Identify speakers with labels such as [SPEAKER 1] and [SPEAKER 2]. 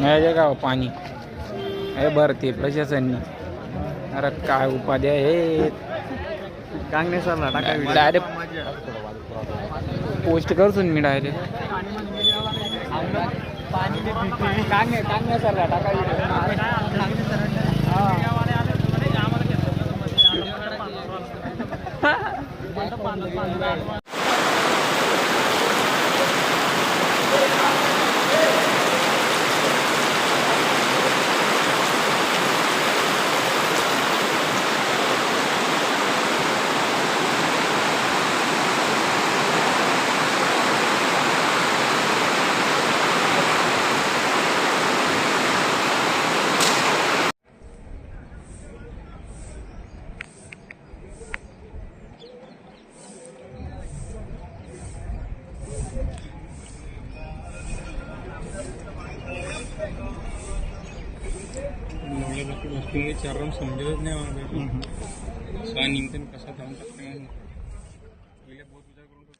[SPEAKER 1] मिळाले का हो पाणी? हे भरते प्रशासननी. अरे काय उपाध्या हे.
[SPEAKER 2] कांगणे सरला टाका
[SPEAKER 1] डायरेक्ट पोस्ट करसून मी डायरेक्ट कांगणे कांगणे सरला
[SPEAKER 3] ప్రతి వస్తుంది చర్రం సమజనే సో ఆ నిమిత్తం कसा जाऊन टाकते पहिल्या बहुत विचार करून